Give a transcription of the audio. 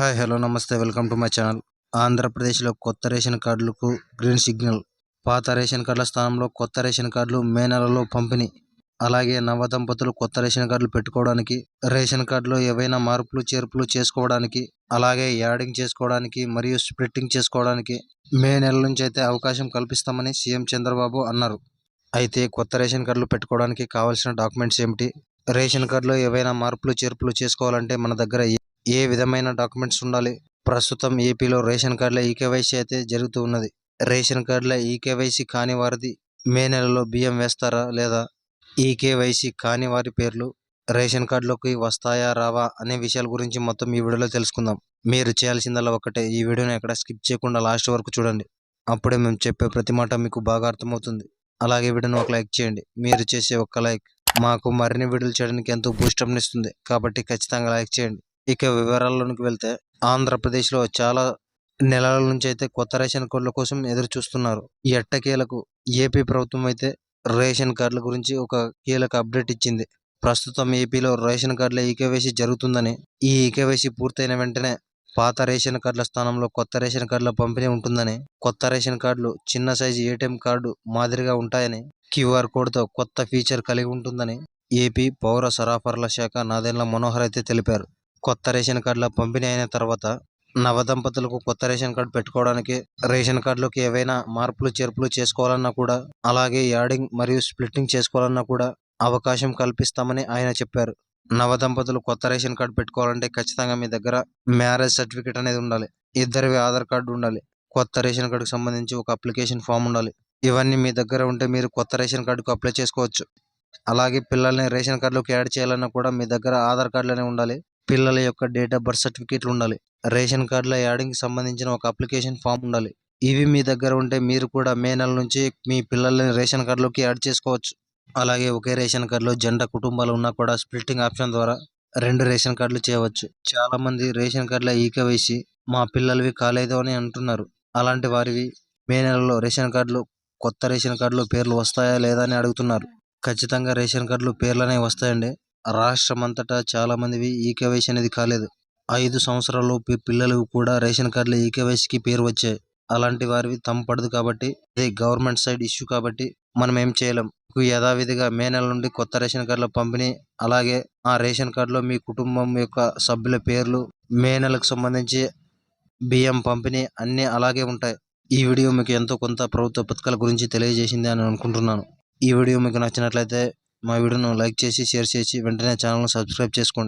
Hi hello నమస్తే welcome to my channel. ఆంధ్రప్రదేశ్లో కొత్త రేషన్ కార్డులకు గ్రీన్ సిగ్నల్. పాత రేషన్ కార్డుల స్థానంలో కొత్త రేషన్ కార్డులు మే నెలలో పంపిణీ. అలాగే నవ దంపతులు కొత్త రేషన్ కార్డులు పెట్టుకోవడానికి రేషన్ కార్డులో ఏవైనా మార్పులు చేర్పులు చేసుకోవడానికి అలాగే యాడింగ్ చేసుకోవడానికి మరియు స్ప్లిట్టింగ్ చేసుకోవడానికి మే నెల నుంచి అయితే అవకాశం కల్పిస్తామని సీఎం చంద్రబాబు అన్నారు. అయితే కొత్త రేషన్ కార్డులు పెట్టుకోవడానికి కావాల్సిన డాక్యుమెంట్స్ ఏమిటి? రేషన్ కార్డులో ఏవైనా మార్పులు చేర్పులు చేసుకోవాలంటే మన దగ్గర ఏ- విధమైన డాక్యుమెంట్స్ ఉండాలి? ప్రస్తుతం ఏపీలో రేషన్ కార్డుల ఈకేవైసీ అయితే జరుగుతూ ఉన్నది. రేషన్ కార్డుల ఈకేవైసీ కాని వారిది మే నెలలో బియ్యం వేస్తారా లేదా? ఈకేవైసీ కాని వారి పేర్లు రేషన్ కార్డులోకి వస్తాయా రావా అనే విషయాల గురించి మొత్తం ఈ వీడియోలో తెలుసుకుందాం. మీరు చేయాల్సిందల్లా ఒకటే ఈ వీడియోని ఎక్కడ స్కిప్ చేయకుండా లాస్ట్ వరకు చూడండి. అప్పుడే మేము చెప్పే ప్రతి మాట మీకు బాగా అర్థమవుతుంది. అలాగే వీడియోని ఒక లైక్ చేయండి. మీరు చేసే ఒక్క లైక్ మాకు మరిన్ని వీడియోలు చేయడానికి ఎంతో బూస్టప్నిస్తుంది కాబట్టి ఖచ్చితంగా లైక్ చేయండి. ఇక వివరాల్లోనికి వెళ్తే ఆంధ్రప్రదేశ్లో చాలా నెలల నుంచి అయితే కొత్త రేషన్ కార్డుల కోసం ఎదురు చూస్తున్నారు. ఎట్టకేలకు ఏపీ ప్రభుత్వం అయితే రేషన్ కార్డుల గురించి ఒక కీలక అప్డేట్ ఇచ్చింది. ప్రస్తుతం ఏపీలో రేషన్ కార్డుల ఈకేవైసీ జరుగుతుందని ఈ ఈకేవైసీ పూర్తయిన వెంటనే పాత రేషన్ కార్డుల స్థానంలో కొత్త రేషన్ కార్డుల పంపిణీ ఉంటుందని కొత్త రేషన్ కార్డులు చిన్న సైజు ఏటీఎం కార్డు మాదిరిగా ఉంటాయని క్యూఆర్ కోడ్తో కొత్త ఫీచర్ కలిగి ఉంటుందని ఏపీ పౌర సరఫరాల శాఖ నాదెండ్ల మనోహర్ అయితే తెలిపారు. కొత్త రేషన్ కార్డుల పంపిణీ అయిన తర్వాత నవదంపతులకు కొత్త రేషన్ కార్డు పెట్టుకోవడానికి రేషన్ కార్డులోకి ఏవైనా మార్పులు చేర్పులు చేసుకోవాలన్నా కూడా అలాగే యాడింగ్ మరియు స్ప్లిట్టింగ్ చేసుకోవాలన్నా కూడా అవకాశం కల్పిస్తామని ఆయన చెప్పారు. నవదంపతులు కొత్త రేషన్ కార్డు పెట్టుకోవాలంటే ఖచ్చితంగా మీ దగ్గర మ్యారేజ్ సర్టిఫికేట్ అనేది ఉండాలి. ఇద్దరివి ఆధార్ కార్డు ఉండాలి. కొత్త రేషన్ కార్డుకు సంబంధించి ఒక అప్లికేషన్ ఫామ్ ఉండాలి. ఇవన్నీ మీ దగ్గర ఉంటే మీరు కొత్త రేషన్ కార్డుకు అప్లై చేసుకోవచ్చు. అలాగే పిల్లల్ని రేషన్ కార్డులోకి యాడ్ చేయాలన్నా కూడా మీ దగ్గర ఆధార్ కార్డులోనే ఉండాలి. పిల్లల యొక్క డేట్ ఆఫ్ బర్త్ సర్టిఫికేట్లు ఉండాలి. రేషన్ కార్డుల యాడింగ్ సంబంధించిన ఒక అప్లికేషన్ ఫామ్ ఉండాలి. ఇవి మీ దగ్గర ఉంటే మీరు కూడా మే నెల నుంచి మీ పిల్లల్ని రేషన్ కార్డులోకి యాడ్ చేసుకోవచ్చు. అలాగే ఒకే రేషన్ కార్డులో జంట కుటుంబాలు ఉన్నా కూడా స్ప్లిట్టింగ్ ఆప్షన్ ద్వారా రెండు రేషన్ కార్డులు చేయవచ్చు. చాలా మంది రేషన్ కార్డుల ఈకవేసి మా పిల్లలవి కాలేదు అని అంటున్నారు. అలాంటి వారివి మే నెలలో రేషన్ కార్డులు కొత్త రేషన్ కార్డులో పేర్లు వస్తాయా లేదా అని అడుగుతున్నారు. ఖచ్చితంగా రేషన్ కార్డులు పేర్లు అనేవి వస్తాయండి. రాష్ట్రం అంతటా చాలా మందివి ఈకేవైసీ అనేది కాలేదు. ఐదు సంవత్సరాలు పిల్లలు కూడా రేషన్ కార్డుల ఈకేవైసీకి పేరు వచ్చాయి. అలాంటి వారివి తప్పదు కాబట్టి ఇది గవర్నమెంట్ సైడ్ ఇష్యూ కాబట్టి మనం ఏం చేయలేం. మీకు యథావిధిగా మే నెల నుండి కొత్త రేషన్ కార్డుల పంపిణీ అలాగే ఆ రేషన్ కార్డులో మీ కుటుంబం యొక్క సభ్యుల పేర్లు మే నెలకు సంబంధించి బియ్యం పంపిణీ అన్నీ అలాగే ఉంటాయి. ఈ వీడియో మీకు ఎంతో కొంత ప్రభుత్వ పథకాల గురించి తెలియజేసింది అని అనుకుంటున్నాను. ఈ వీడియో మీకు నచ్చినట్లయితే మా వీడియోను లైక్ చేసి షేర్ చేసి వెంటనే ఛానల్ను సబ్స్క్రైబ్ చేసుకోండి.